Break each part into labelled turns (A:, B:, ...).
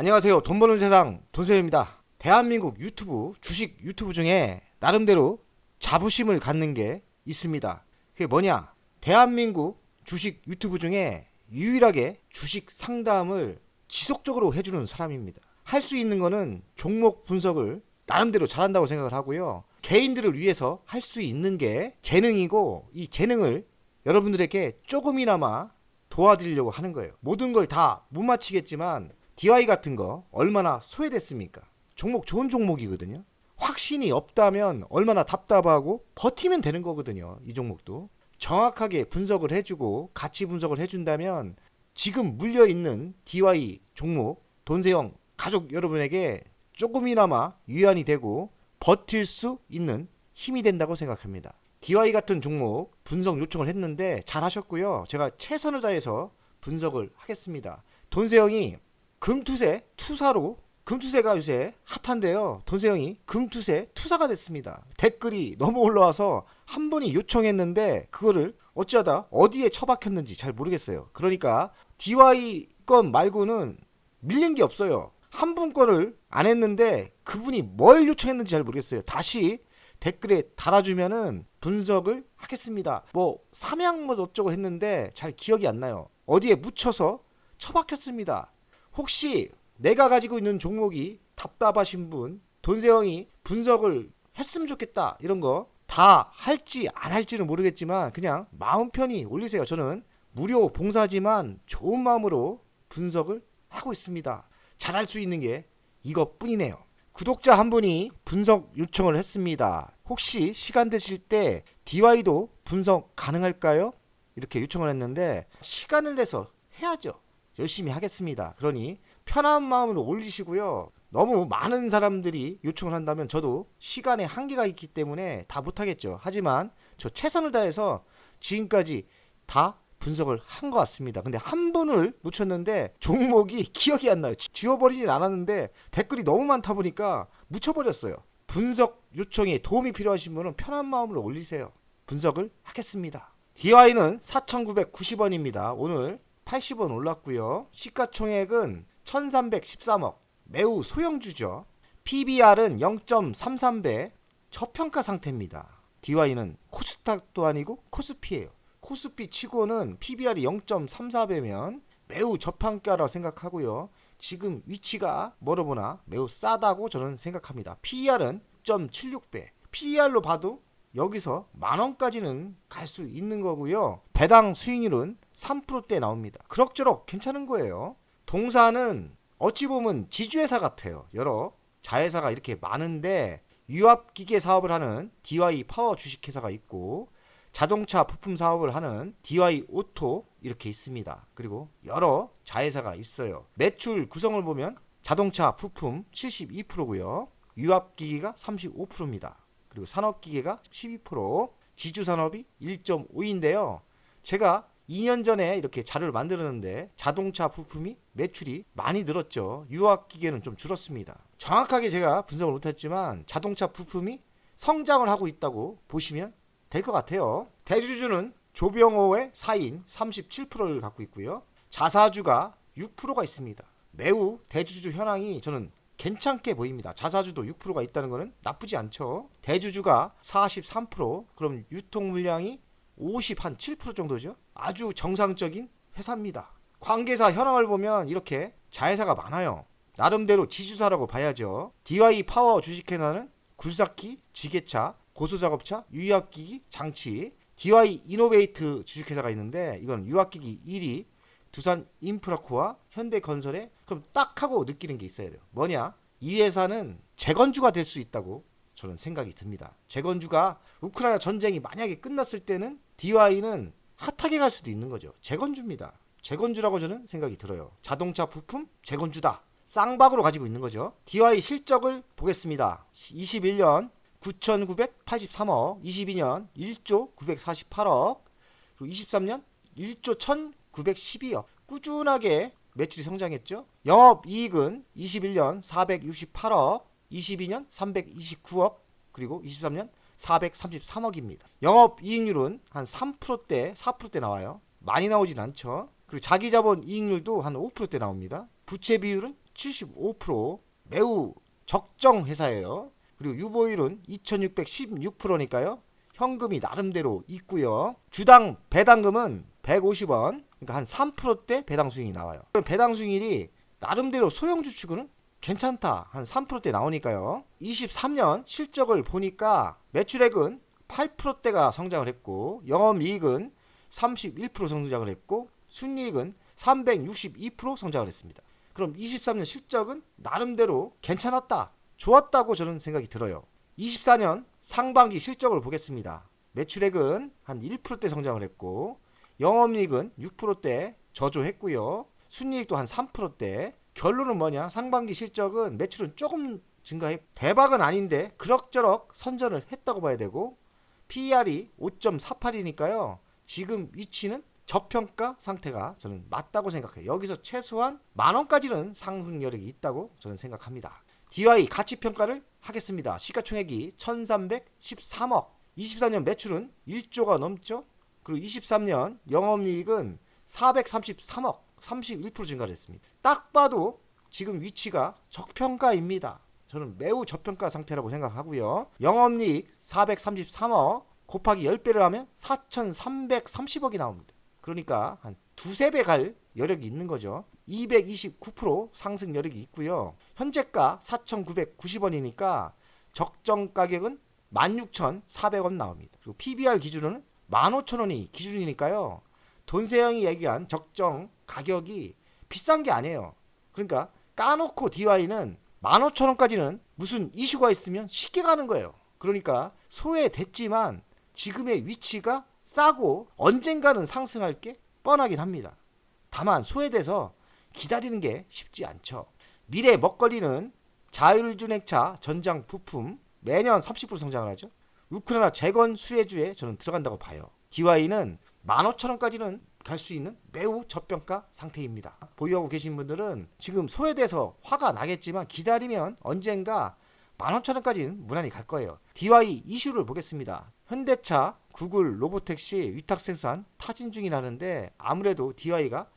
A: 안녕하세요. 돈 버는 세상 돈세입니다. 대한민국 유튜브 주식 유튜브 중에 나름대로 자부심을 갖는 게 있습니다. 그게 뭐냐? 대한민국 주식 유튜브 중에 유일하게 주식 상담을 지속적으로 해주는 사람입니다. 할 수 있는 거는 종목 분석을 나름대로 잘한다고 생각을 하고요. 개인들을 위해서 할 수 있는 게 재능이고 이 재능을 여러분들에게 조금이나마 도와드리려고 하는 거예요. 모든 걸 다못 맞히겠지만 DI 같은 거 얼마나 소외됐습니까? 종목 좋은 종목이거든요. 확신이 없다면 얼마나 답답하고 버티면 되는 거거든요. 이 종목도 정확하게 분석을 해주고 같이 분석을 해준다면 지금 물려 있는 DY 종목 돈세형 가족 여러분에게 조금이나마 유한이 되고 버틸 수 있는 힘이 된다고 생각합니다. DY 같은 종목 분석 요청을 했는데 잘 하셨고요. 제가 최선을 다해서 분석을 하겠습니다. 돈세형이 금투세 투사로 금투세가 요새 핫한데요. 돈세형이 금투세 투사가 됐습니다. 댓글이 너무 올라와서 한 분이 요청했는데 그거를 어찌하다 어디에 처박혔는지 잘 모르겠어요. 그러니까 DY 건 말고는 밀린 게 없어요. 한 분 거를 안 했는데 그분이 뭘 요청했는지 잘 모르겠어요. 다시 댓글에 달아주면은 분석을 하겠습니다. 뭐 삼양 뭐 어쩌고 했는데 잘 기억이 안 나요. 어디에 묻혀서 처박혔습니다. 혹시 내가 가지고 있는 종목이 답답하신 분, 돈세형이 분석을 했으면 좋겠다 이런 거 다 할지 안 할지는 모르겠지만 그냥 마음 편히 올리세요. 저는 무료 봉사지만 좋은 마음으로 분석을 하고 있습니다. 잘할 수 있는 게 이것뿐이네요. 구독자 한 분이 분석 요청을 했습니다. 혹시 시간 되실 때 DY도 분석 가능할까요? 이렇게 요청을 했는데 시간을 내서 해야죠. 열심히 하겠습니다. 그러니 편한 마음으로 올리시고요. 너무 많은 사람들이 요청을 한다면 저도 시간에 한계가 있기 때문에 다 못하겠죠. 하지만 저 최선을 다해서 지금까지 다 분석을 한 것 같습니다. 근데 한 분을 놓쳤는데 종목이 기억이 안 나요. 지- 지워버리진 않았는데 댓글이 너무 많다 보니까 묻혀버렸어요. 분석 요청에 도움이 필요하신 분은 편한 마음으로 올리세요. 분석을 하겠습니다. DI는 4,990원입니다. 오늘 80원 올랐고요. 시가총액은 1,313억. 매우 소형주죠. PBR은 0.33배 저평가 상태입니다. DY는 코스닥도 아니고 코스피예요. 코스피 치고는 PBR이 0.34배면 매우 저평가라고 생각하고요. 지금 위치가 뭐로 보나 매우 싸다고 저는 생각합니다. PER은 6.76배. PER로 봐도 여기서 만 원까지는 갈 수 있는 거고요. 배당 수익률은 3%대 나옵니다. 그럭저럭 괜찮은 거예요. 동사는 어찌 보면 지주회사 같아요. 여러 자회사가 이렇게 많은데 유압기계 사업을 하는 DY 파워 주식회사가 있고 자동차 부품 사업을 하는 DY 오토 이렇게 있습니다. 그리고 여러 자회사가 있어요. 매출 구성을 보면 자동차 부품 72%고요. 유압기계가 35%입니다. 그리고 산업기계가 12%, 지주산업이 1.5인데요. 제가 2년 전에 이렇게 자료를 만들었는데 자동차 부품이 매출이 많이 늘었죠. 유압기계는 좀 줄었습니다. 정확하게 제가 분석을 못했지만 자동차 부품이 성장을 하고 있다고 보시면 될 것 같아요. 대주주는 조병호의 사인 37%를 갖고 있고요. 자사주가 6%가 있습니다. 매우 대주주 현황이 저는 괜찮게 보입니다. 자사주도 6%가 있다는 것은 나쁘지 않죠. 대주주가 43%, 그럼 유통 물량이 50 한 7% 정도죠. 아주 정상적인 회사입니다. 관계사 현황을 보면 이렇게 자회사가 많아요. 나름대로 지주사라고 봐야죠. DY 파워 주식회사는 굴삭기, 지게차, 고소작업차, 유압기기, 장치, DY 이노베이트 주식회사가 있는데 이건 유압기기 1위, 두산 인프라코와 현대건설에 그럼 딱 하고 느끼는 게 있어야 돼요. 뭐냐? 이 회사는 재건주가 될 수 있다고 저는 생각이 듭니다. 재건주가 우크라이나 전쟁이 만약에 끝났을 때는 DY는 핫하게 갈 수도 있는 거죠. 재건주입니다. 재건주라고 저는 생각이 들어요. 자동차 부품 재건주다. 쌍박으로 가지고 있는 거죠. DY 실적을 보겠습니다. 21년 9,983억, 22년 1조 948억, 그리고 23년 1조 1,912억. 꾸준하게 매출이 성장했죠. 영업 이익은 21년 468억, 22년 329억, 그리고 23년 433억입니다. 영업 이익률은 한 3%대, 4%대 나와요. 많이 나오진 않죠. 그리고 자기 자본 이익률도 한 5%대 나옵니다. 부채 비율은 75% 매우 적정 회사예요. 그리고 유보율은 2616%니까요. 현금이 나름대로 있고요. 주당 배당금은 150원. 그러니까 한 3%대 배당 수익이 나와요. 배당 수익률이 나름대로 소형주 측은 괜찮다. 한 3%대 나오니까요. 23년 실적을 보니까 매출액은 8%대가 성장을 했고 영업이익은 31% 성장을 했고 순이익은 362% 성장을 했습니다. 그럼 23년 실적은 나름대로 괜찮았다. 좋았다고 저는 생각이 들어요. 24년 상반기 실적을 보겠습니다. 매출액은 한 1%대 성장을 했고 영업이익은 6%대 저조했고요. 순이익도 한 3%대. 결론은 뭐냐? 상반기 실적은 매출은 조금 증가했. 대박은 아닌데 그럭저럭 선전을 했다고 봐야 되고 PER이 5.48이니까요. 지금 위치는 저평가 상태가 저는 맞다고 생각해요. 여기서 최소한 만 원까지는 상승 여력이 있다고 저는 생각합니다. DI 가치 평가를 하겠습니다. 시가총액이 1,313억. 24년 매출은 1조가 넘죠. 그리고 23년 영업이익은 433억, 31% 증가를 했습니다. 딱 봐도 지금 위치가 적평가입니다. 저는 매우 저평가 상태라고 생각하고요. 영업이익 433억 곱하기 10배를 하면 4,330억이 나옵니다. 그러니까 한 두세 배 갈 여력이 있는 거죠. 229% 상승 여력이 있고요. 현재가 4,990원이니까 적정 가격은 16,400원 나옵니다. 그리고 PBR 기준은 15,000원이 기준이니까요. 돈세영이 얘기한 적정 가격이 비싼 게 아니에요. 그러니까 까놓고 DY는 15,000원까지는 무슨 이슈가 있으면 쉽게 가는 거예요. 그러니까 소외됐지만 지금의 위치가 싸고 언젠가는 상승할 게 뻔하긴 합니다. 다만 소외돼서 기다리는 게 쉽지 않죠. 미래 먹거리는 자율주행차 전장 부품 매년 30% 성장을 하죠. 우크라이나 재건 수혜주에 저는 들어간다고 봐요. DY는 15,000원까지는 갈 수 있는 매우 저평가 상태입니다. 보유하고 계신 분들은 지금 소외돼서 화가 나겠지만 기다리면 언젠가 15,000원까지는 무난히 갈 거예요. DY 이슈를 보겠습니다. 현대차, 구글, 로보택시 위탁 생산 타진 중이라는데 아무래도 DY가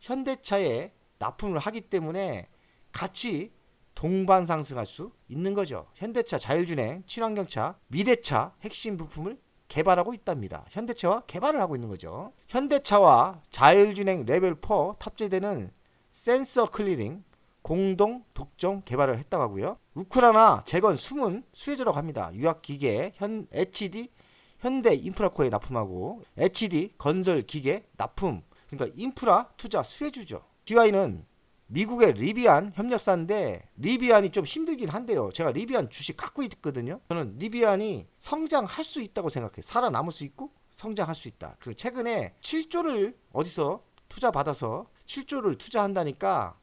A: 현대차에 납품을 하기 때문에 같이 동반 상승할 수 있는 거죠. 현대차 자율주행, 친환경차, 미래차 핵심 부품을 개발하고 있답니다. 현대차와 개발을 하고 있는 거죠. 현대차와 자율주행 레벨 4 탑재되는 센서 클리닝 공동 독점 개발을 했다고 하고요. 우크라이나 재건 숨은 수혜주라고 합니다. 유학 기계 현 HD 현대 인프라코에 납품하고 HD 건설 기계 납품 그러니까 인프라 투자 수혜주죠. DY는 미국의 리비안 협력사인데 리비안이 좀 힘들긴 한데요. 제가 리비안 주식 갖고 있거든요. 저는 리비안이 성장할 수 있다고 생각해요. 살아남을 수 있고 성장할 수 있다. 그리고 최근에 7조를 어디서 투자 받아서 7조를 투자한다니까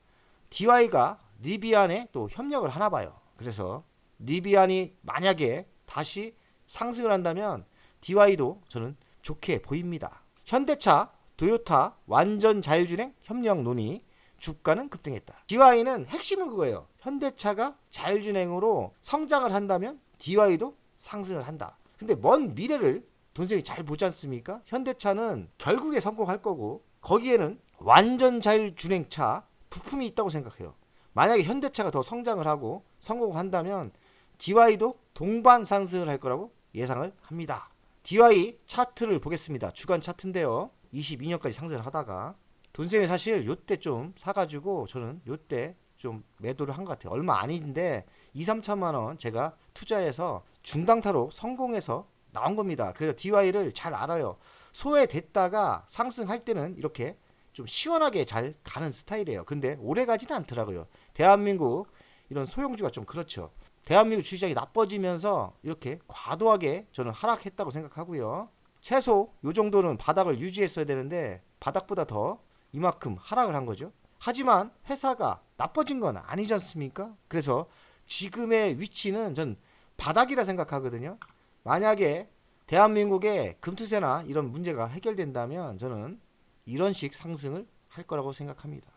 A: DY가 리비안에 또 협력을 하나 봐요. 그래서 리비안이 만약에 다시 상승을 한다면 DY도 저는 좋게 보입니다. 현대차, 도요타 완전 자율주행 협력 논의 주가는 급등했다. DY는 핵심은 그거예요. 현대차가 자율주행으로 성장을 한다면 DY도 상승을 한다. 근데 먼 미래를 돈생이 잘 보지 않습니까? 현대차는 결국에 성공할 거고 거기에는 완전 자율주행차 부품이 있다고 생각해요. 만약에 현대차가 더 성장을 하고 성공한다면 DY도 동반 상승을 할 거라고 예상을 합니다. DY 차트를 보겠습니다. 주간 차트인데요. 22년까지 상승을 하다가 돈생이 사실 요때 좀 사가지고 저는 요때 좀 매도를 한 것 같아요. 얼마 아닌데 2, 3천만 원 제가 투자해서 중당타로 성공해서 나온 겁니다. 그래서 DY를 잘 알아요. 소외됐다가 상승할 때는 이렇게 좀 시원하게 잘 가는 스타일이에요. 근데 오래 가지는 않더라고요. 대한민국 이런 소형주가 좀 그렇죠. 대한민국 주시장이 나빠지면서 이렇게 과도하게 저는 하락했다고 생각하고요. 최소 요 정도는 바닥을 유지했어야 되는데 바닥보다 더 이만큼 하락을 한 거죠. 하지만 회사가 나빠진 건 아니지 않습니까? 그래서 지금의 위치는 전 바닥이라 생각하거든요. 만약에 대한민국의 금투세나 이런 문제가 해결된다면 저는 이런 식 상승을 할 거라고 생각합니다.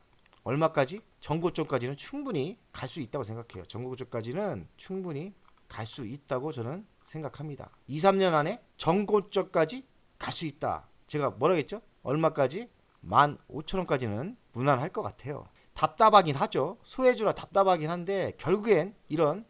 A: 얼마까지? 전고점까지는 충분히 갈 수 있다고 생각해요. 전고점까지는 충분히 갈 수 있다고 저는 생각합니다. 2, 3년 안에 전고점까지 갈 수 있다. 제가 뭐라 했죠? 얼마까지? 15,000원까지는 무난할 것 같아요. 답답하긴 하죠. 소해주라 답답하긴 한데 결국엔 이런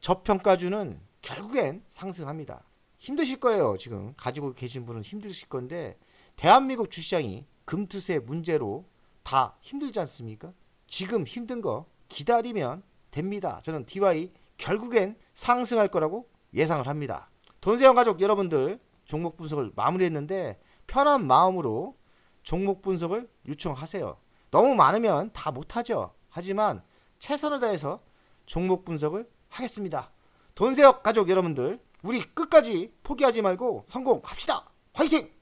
A: 저평가주는 결국엔 상승합니다. 힘드실 거예요. 지금 가지고 계신 분은 힘드실 건데 대한민국 주시장이 금투세 문제로 다 힘들지 않습니까? 지금 힘든 거 기다리면 됩니다. 저는 DY 결국엔 상승할 거라고 예상을 합니다. 돈세형 가족 여러분들 종목 분석을 마무리했는데 편한 마음으로 종목 분석을 요청하세요. 너무 많으면 다 못하죠. 하지만 최선을 다해서 종목 분석을 하겠습니다. 돈세역 가족 여러분들 우리 끝까지 포기하지 말고 성공합시다. 화이팅!